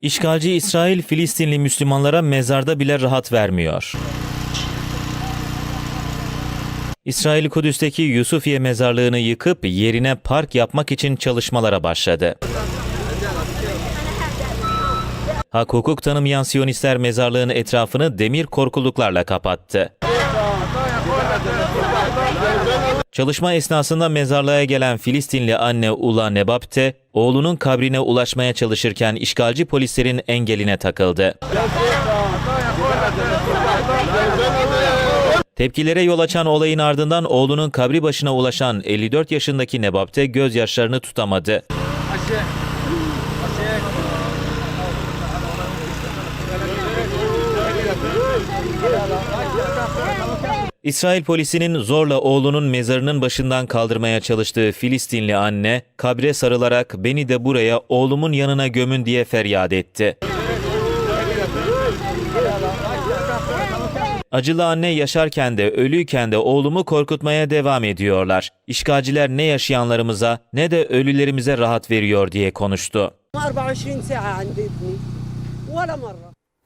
İşgalci İsrail Filistinli Müslümanlara mezarda bile rahat vermiyor. İsrail Kudüs'teki Yusufiye mezarlığını yıkıp yerine park yapmak için çalışmalara başladı. Hak hukuk tanımayan Siyonistler mezarlığın etrafını demir korkuluklarla kapattı. Çalışma esnasında mezarlığa gelen Filistinli anne Ula Nebapte, oğlunun kabrine ulaşmaya çalışırken işgalci polislerin engeline takıldı. Tepkilere yol açan olayın ardından oğlunun kabri başına ulaşan 54 yaşındaki Nebapte gözyaşlarını tutamadı. İsrail polisinin zorla oğlunun mezarının başından kaldırmaya çalıştığı Filistinli anne, kabre sarılarak beni de buraya oğlumun yanına gömün diye feryat etti. Acılı anne yaşarken de ölüyken de oğlumu korkutmaya devam ediyorlar. İşgalciler ne yaşayanlarımıza ne de ölülerimize rahat veriyor diye konuştu.